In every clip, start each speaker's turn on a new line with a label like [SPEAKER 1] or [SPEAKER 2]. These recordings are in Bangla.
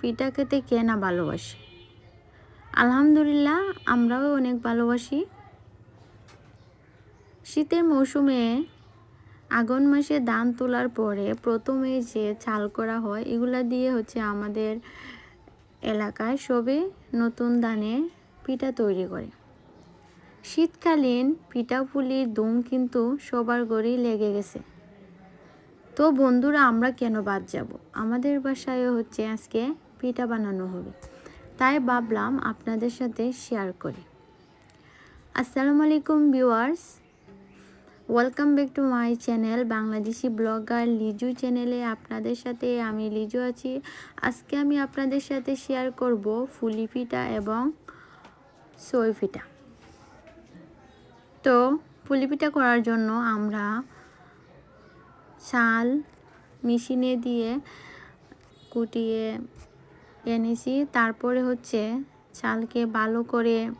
[SPEAKER 1] পিঠা খেতে কে না ভালোবাসে? আলহামদুলিল্লাহ, আমরাও অনেক ভালোবাসি। শীতের মৌসুমে আগুন মাসে ধান তোলার পরে প্রথমে যে চাল করা হয়, এগুলা দিয়ে হচ্ছে আমাদের এলাকায় সবে নতুন ধানে পিঠা তৈরি করে। শীতকালীন পিঠা পুলির দুম কিন্তু সবার ঘরেই লেগে গেছে। তো বন্ধুরা, আমরা কেন বাদ যাব? আমাদের বাসায়ও হচ্ছে আজকে পিঠা বানানো হবে। তাই ভাবলাম আপনাদের সাথে শেয়ার করি। আসসালামু আলাইকুম viewers welcome back to my channel Bangladeshi blogger Liju চ্যানেলে আপনাদের সাথে আমি লিজু আছি। আজকে আমি আপনাদের সাথে শেয়ার করব ফুলি পিঠা এবং সই পিঠা। তো পুলি পিঠা করার জন্য আমরা চাল মেশিনে দিয়ে কুটিয়ে এনেছি। তারপরে হচ্ছে চালকে ভালো করে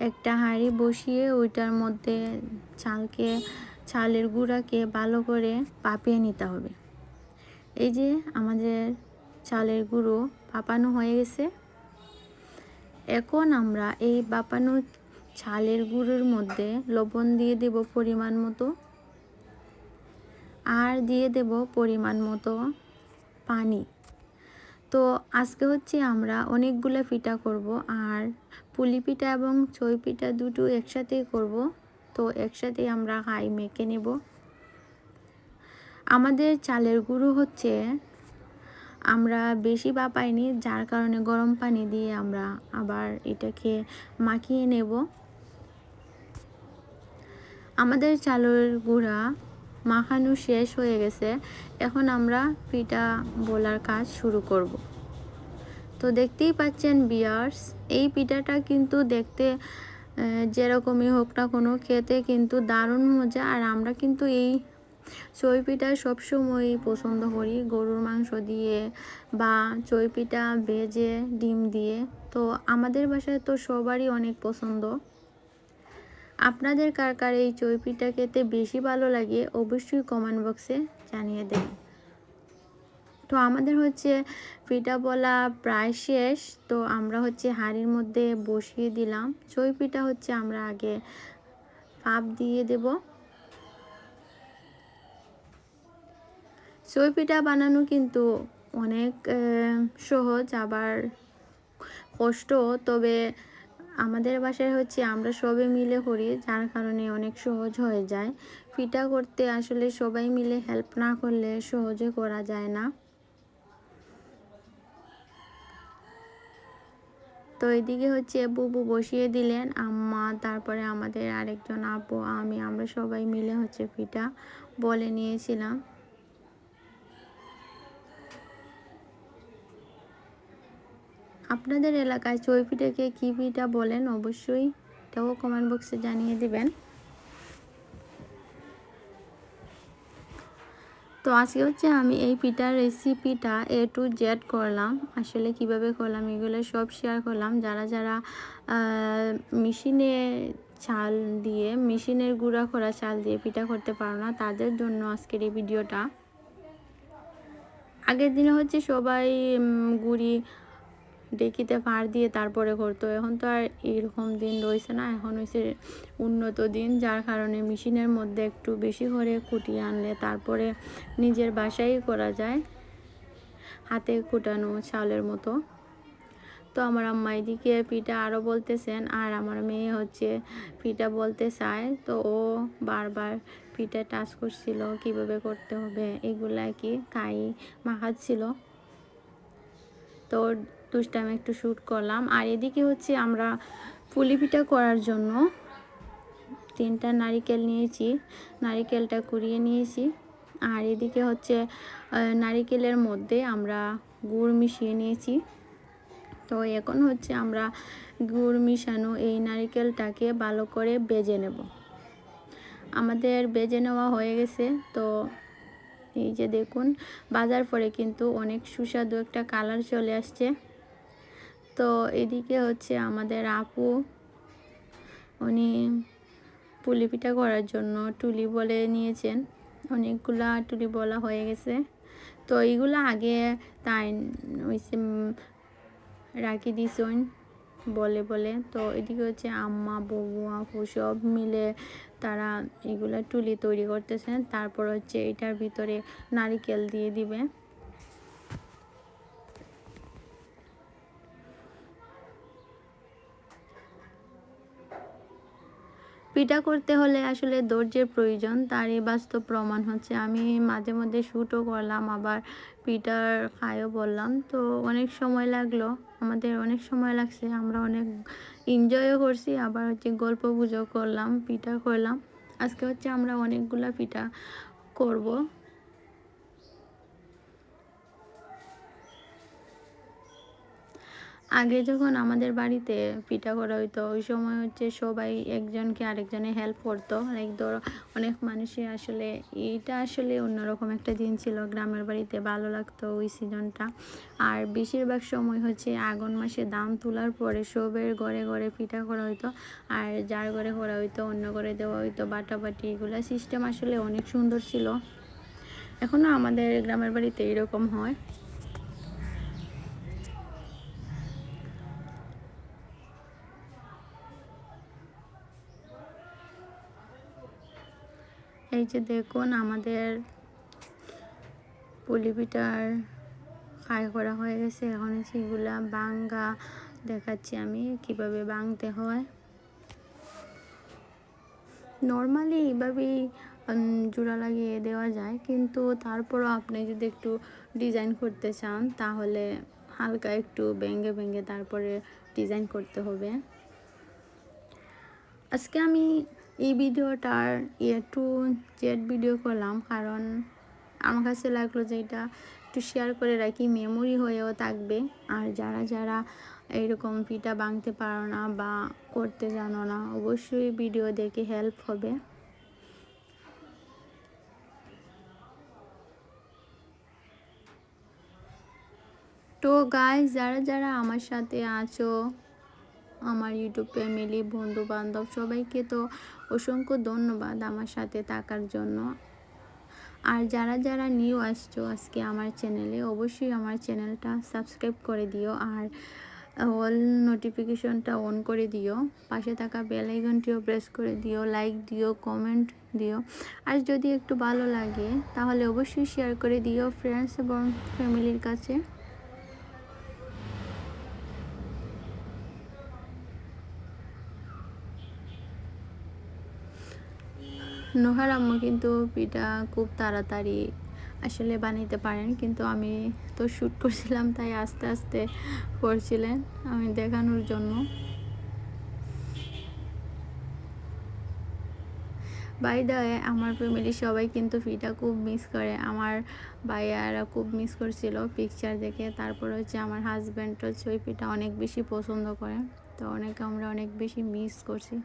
[SPEAKER 1] একটা হাঁড়ি বসিয়ে ওইটার মধ্যে চালকে, চালের গুঁড়াকে ভালো করে পাপিয়ে নিতে হবে। এই যে আমাদের চালের গুঁড়ো পাপানো হয়ে গেছে। এখন আমরা এই বাপানো চালের গুঁড়োর মধ্যে লবণ দিয়ে দেব পরিমাণ মতো। আর দিয়ে দেব পরিমাণ মতো পানি। তো আজকে হচ্ছে আমরা অনেকগুলো পিঠা করব আর পুলি পিঠা এবং চই পিঠা দুটো একসাথেই করব। তো একসাথে আমরা হাই মেখে নেব। আমাদের চালের গুঁড়ো হচ্ছে আমরা বেশি বা পাইনি যার কারণে গরম পানি দিয়ে আমরা আবার এটাকে মাখিয়ে নেব। আমাদের চালের গুঁড়া মাখানো শেষ হয়ে গেছে, এখন আমরা পিঠা বলার কাজ শুরু করব। তো দেখতেই পাচ্ছেন বিয়ার্স এই পিঠাটা কিন্তু দেখতে যেরকমই হোক না কোনো, খেতে কিন্তু দারুণ মজা। আর আমরা কিন্তু এই চই পিঠা সবসময়ই পছন্দ করি, গরুর মাংস দিয়ে বা চই পিঠা ভেজে, ডিম দিয়ে। তো আমাদের বাসায় তো সবারই অনেক পছন্দ। আপনাদের কার কার এই চই পিঠা খেতে বেশি ভালো লাগে অবশ্যই কমেন্ট বক্সে জানিয়ে দেন। তো আমাদের হচ্ছে পিঠা বলা প্রায় শেষ, তো আমরা হচ্ছে হাঁড়ির মধ্যে বসিয়ে দিলাম। চই পিঠা হচ্ছে আমরা আগে পাপ দিয়ে দেব। চই পিঠা বানানো কিন্তু অনেক সহজ, আবার কষ্ট তবে আমাদের বাসায় হচ্ছে আমরা সবে মিলে করি, যার কারণে অনেক সহজ হয়ে যায়। পিঠা করতে আসলে সবাই মিলে হেল্প না করলে সহজে করা যায় না। তো এদিকে হচ্ছে বুবু বসিয়ে দিলেন, আম্মা, তারপরে আমাদের আরেকজন আপু, আমি, আমরা সবাই মিলে হচ্ছে পিঠা বলে নিয়েছিলাম। আপনাদের এলাকায় চই পিঠাকে কী পিঠা বলেন অবশ্যই এটাও কমেন্ট বক্সে জানিয়ে দিবেন। তো আজকে হচ্ছে আমি এই পিঠার রেসিপিটা এ টু জেড করলাম। আসলে কীভাবে করলাম এগুলো সব শেয়ার করলাম। যারা যারা মেশিনে চাল দিয়ে মেশিনের গুঁড়া করা চাল দিয়ে পিঠা করতে পারো না, তাদের জন্য আজকের এই ভিডিওটা আগের দিনে হচ্ছে সবাই গুড়ি ডেকিতে পার দিয়ে তারপরে করতো এখন তো আর এরকম দিন রয়েছে না, এখন হয়েছে উন্নত দিন, যার কারণে মেশিনের মধ্যে একটু বেশি করে কুটিয়ে আনলে তারপরে নিজের বাসায় করা যায়, হাতে কুটানো চালের মতো। তো আমার আম্মা এদিকে পিঠা আরও বলতেছেন, আর আমার মেয়ে হচ্ছে পিঠা বলতে চায়, তো ও বারবার পিঠা টাচ করছিল, কীভাবে করতে হবে, এগুলা কি কাই মাখাচ্ছিল। তো দুষ্টাম একটু শ্যুট করলাম। আর এদিকে হচ্ছে আমরা পুলি পিঠা করার জন্য তিনটা নারিকেল নিয়েছি। নারিকেলটা কুড়িয়ে নিয়েছি। আর এদিকে হচ্ছে নারিকেলের মধ্যে আমরা গুড় মিশিয়ে নিয়েছি। তো এখন হচ্ছে আমরা গুড় মিশানো এই নারিকেলটাকে ভালো করে বেজে নেব। আমাদের বেজে নেওয়া হয়ে গেছে। তো এই যে দেখুন, বাজার পরে কিন্তু অনেক সুস্বাদু একটা কালার চলে আসছে। তো এদিকে হচ্ছে আমাদের আপু, উনি পুলি পিঠা করার জন্য টুলি বলে নিয়েছেন। অনেকগুলা টুলি বলা হয়ে গেছে। তো এইগুলো আগে তাই হইছে রাখি দিছন বলে বলে। তো এদিকে হচ্ছে আম্মা, বউ, আপু সব মিলে তারা এগুলা টুলি তৈরি করতেছেন। তারপর হচ্ছে এটার ভিতরে নারিকেল দিয়ে দিবে। পিঠা করতে হলে আসলে ধৈর্যের প্রয়োজন। তারই বাস্তব প্রমাণ হচ্ছে আমি মাঝে মধ্যে শ্যুটও করলাম, আবার পিটার খায়ও বললাম তো অনেক সময় লাগল, আমাদের অনেক সময় লাগছে, আমরা অনেক এনজয়ও করছি, আবার হচ্ছে গল্প গুজব করলাম পিঠা করলাম। আজকে হচ্ছে আমরা অনেকগুলা পিঠা করব। আগে যখন আমাদের বাড়িতে পিঠা করা হইতো, ওই সময় হচ্ছে সবাই একজনকে আরেকজনে হেল্প করতো। লাইক ধরো, অনেক মানুষই আসলে, এইটা আসলে অন্যরকম একটা দিন ছিল। গ্রামের বাড়িতে ভালো লাগতো ওই সিজনটা আর বেশিরভাগ সময় হচ্ছে আগুন মাসে দাম তোলার পরে সবের ঘরে ঘরে পিঠা করা হইতো। আর যার ঘরে করা হইতো, অন্য ঘরে দেওয়া হইতো, বাটাবাটি এগুলো সিস্টেম আসলে অনেক সুন্দর ছিল। এখনও আমাদের গ্রামের বাড়িতে এরকম হয়। এই যে দেখুন, আমাদের পুলি পিঠার খাই করা হয়ে গেছে। এখন সেগুলা বাঙ্গা দেখাচ্ছি আমি, কীভাবে বাংতে হয়। নর্মালি এইভাবেই জোড়া লাগিয়ে দেওয়া যায়, কিন্তু তারপরও আপনি যদি একটু ডিজাইন করতে চান, তাহলে হালকা একটু ভেঙে ভেঙে তারপরে ডিজাইন করতে হবে। আজকে আমি এই ভিডিওটার একটু জেড ভিডিও করলাম, কারণ আমার কাছে লাগল যে এটা একটু শেয়ার করে রাখি মেমোরি হয়েও থাকবে। আর যারা যারা এইরকম পিঠা বাঁধতে পারো না বা করতে জানো না, অবশ্যই ভিডিও দেখে হেল্প হবে। তো গাইজ যারা যারা আমার সাথে আছো আমার ইউটিউব ফ্যামিলি বন্ধু বান্ধব সবাইকে তো অসংখ্য ধন্যবাদ আমার সাথে থাকার জন্য। আর যারা যারা নিউ আসছো আজকে আমার চ্যানেলে অবশ্যই আমার চ্যানেলটা সাবস্ক্রাইব করে দিও আর অল নোটিফিকেশনটা অন করে দিও। পাশে থাকা বেল আইকনটিও প্রেস করে দিও লাইক দিও কমেন্ট দিও। আর যদি একটু ভালো লাগে, তাহলে অবশ্যই শেয়ার করে দিও ফ্রেন্ডস এবং ফ্যামিলির কাছে। নোহার আম্মু কিন্তু পিঠা খুব তাড়াতাড়ি আসলে বানাইতে পারেন, কিন্তু আমি তো শ্যুট করছিলাম, তাই আস্তে আস্তে করছিলেন আমি দেখানোর জন্য। বাই দা আমার ফ্যামিলি সবাই কিন্তু ফিটা খুব মিস করে। আমার ভাইয়ারা খুব মিস করছিল পিকচার দেখে। তারপর হচ্ছে আমার হাজব্যান্ড হচ্ছে ওই পিঠা অনেক বেশি পছন্দ করে। তো অনেক আমরা অনেক বেশি মিস করছি।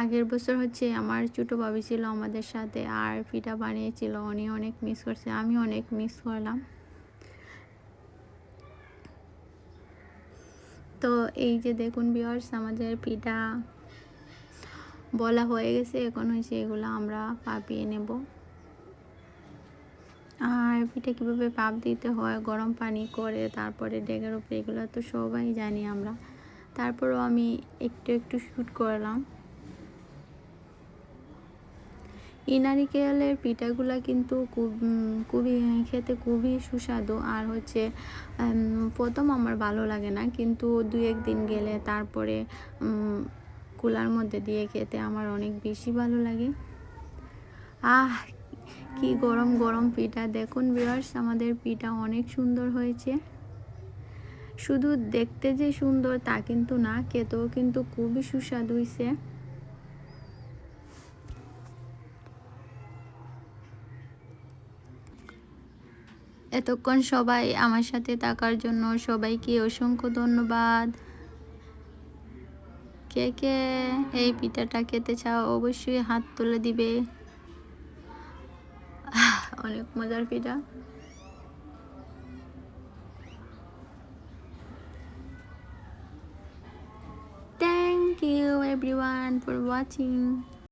[SPEAKER 1] আগের বছর হচ্ছে আমার ছোটো বাবি ছিল আমাদের সাথে আর পিঠা বানিয়েছিল, উনি অনেক মিস করছে, আমি অনেক মিস করলাম। তো এই যে দেখুন বিয়ার্স আমাদের পিঠা বলা হয়ে গেছে, এখন হয়েছে এগুলো আমরা পাপিয়ে নেব। আর পিঠে কীভাবে পাপ দিতে হয়, গরম পানি করে, তারপরে ডেগের উপরে এগুলো তো সবাই জানি আমরা। তারপরও আমি একটু একটু শ্যুট করলাম। এই নারিকেলের পিঠাগুলো কিন্তু খুব খুবই খেতে খুবই সুস্বাদু। আর হচ্ছে প্রথম আমার ভালো লাগে না, কিন্তু দু একদিন গেলে তারপরে কুলার মধ্যে দিয়ে খেতে আমার অনেক বেশি ভালো লাগে। আহ, কি গরম গরম পিঠা। দেখুন বিয়ার্স আমাদের পিঠা অনেক সুন্দর হয়েছে। শুধু দেখতে যে সুন্দর তা কিন্তু না, খেতেও কিন্তু খুবই সুস্বাদু হয়েছে এতক্ষণ সবাই আমার সাথে থাকার জন্য সবাইকে অসংখ্য ধন্যবাদ। কে কে এই পিঠাটা খেতে চাও অবশ্যই হাত তুলে দিবে। অনেক মজার পিঠা। Thank you everyone for watching